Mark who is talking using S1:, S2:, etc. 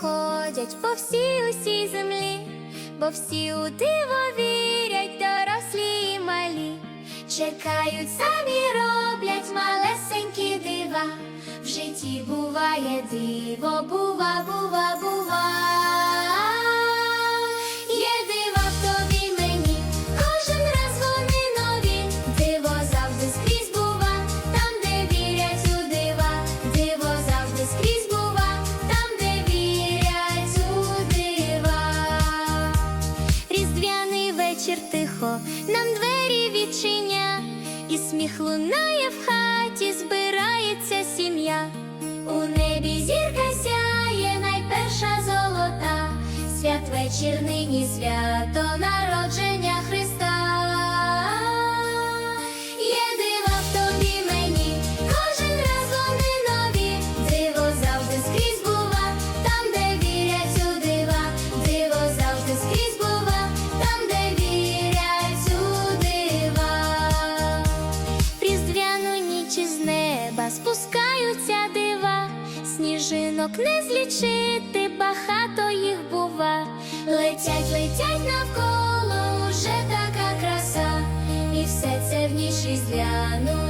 S1: ходять по всій усій землі, бо всі у диво вірять, дорослі і малі. Чекають, самі роблять малесенькі дива. В житті буває диво, бува, бува, бува. Вечір тихо, нам двері відчиня, і сміх лунає в хаті, збирається сім'я. У небі зірка сяє, найперша золота, свят вечір нині свято народження Христа. Спускаються дива, сніжинок не злічити, багато їх бува. Летять, летять навколо уже така краса, і все це в ніч різдвяну